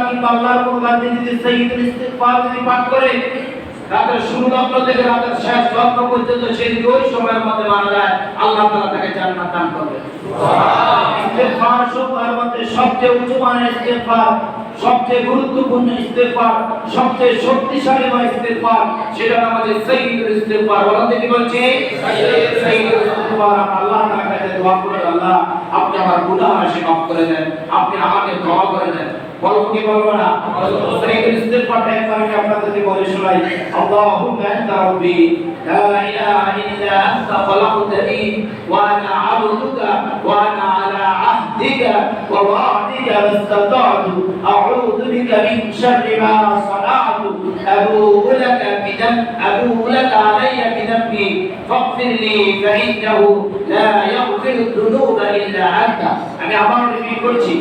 কোন বান্দা কিংবা আল্লাহর কোন বান্দি যদি সাইয়্যিদুল ইস্তিগফার যদি পাঠ করে রাতের শুরু লগ্ন থেকে রাতের শেষ লগ্ন পর্যন্ত সে যদি ওই সময়ের মধ্যে মারা যায় আল্লাহ তাআলা তাকে জান্নাত দান করবে। ইস্তিগফার সবার মধ্যে সবচেয়ে উঁচু মানের ইস্তিগফার সবচেয়ে গুরুত্বপূর্ণ ইস্তেগফার সবচেয়ে শক্তিশালী বা ইস্তেগফার সেটা আমাদের সাইয়্যিদুল ইস্তেগফার। বলা থেকে বলছে সাইয়্যিদুল ইস্তেগফার। আল্লাহ তাআলার কাছে দোয়া করে আল্লাহ। আপনি আমার গুনাহ মাসে মাফ করে দেন আপনি আমাকে দোয়া করে দেন বলো কি বলবো না এই ইস্তেগফারটা একবার আমি আপনাদেরকে বলি শুনাই আল্লাহুম্মা আনতা রাব্বি লা ইলাহা ইল্লা আনতা খালাকতানি ওয়া আনা আবদুকা ওয়া আনা আলা আহদিকা ওয়া ওয়াদিকা মাস্তাতা'তু আউযু বিকা মিন শাররি মা সানা'তু আবুউ লাকা বিদাম আবুউ লাকা فاغفر لي فإنه لا يغفر الذنوب إلا أنت আমি আবার রিপিট করছি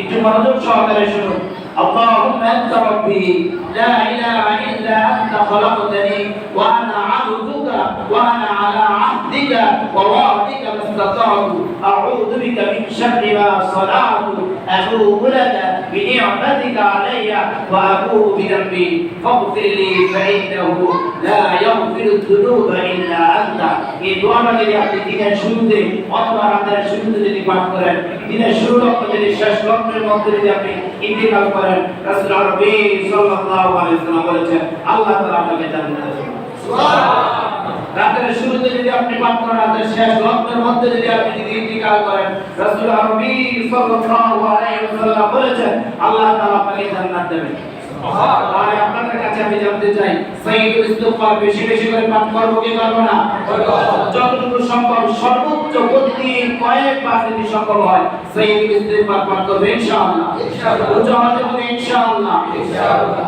একটু মনোযোগ সহকারে শুনুন اللهم أنت ربي لا إله إلا أنت خلقتني وأنا عبدك وأنا على عهدك ووعدك ما استطعت أعوذ بك من شر ما صنعت أبوء لك بنعمتك علي وأبوء بذنبي فاغفر لي فإنه لا يغفر الذنوب إلا أنت এই দোয়াটা যদি আপনি দিনের শুরুতে অথবা রাতের শুরুতে যদি পাঠ করেন দিনের শুরু লক্ষ যদি শেষ মধ্যে যদি আপনি ইন্তিকাল করেন রাসূল আরবি সাল্লাল্লাহু আলাইহি ওয়াসাল্লাম বলেছেন আল্লাহ তাআলা আপনাকে জান্নাত দেবেন রাতের শুরুতে যদি আপনি পাঠ করেন রাতের শেষ লগ্নের মধ্যে যদি আপনি যদি ইন্তিকাল করেন রাসূল আরবি সাল্লাল্লাহু আলাইহি ওয়াসাল্লাম বলেছেন আল্লাহ তাআলা আপনাকে জান্নাত দেবেন। তাহলে আপনাদের কাছে আমি জানতে চাই সাইয়্যিদুল ইস্তিগফার বেশি বেশি করে পাঠ করব কি করব না? যতটুকু সম্ভব সর্বোচ্চ প্রতি কয়েকবার যদি সম্ভব হয়। সাইয়্যিদুল ইস্তিগফার পাঠ করবে ইনশাআল্লাহ। ইনশাআল্লাহ। ইনশাআল্লাহ ইনশাআল্লাহ।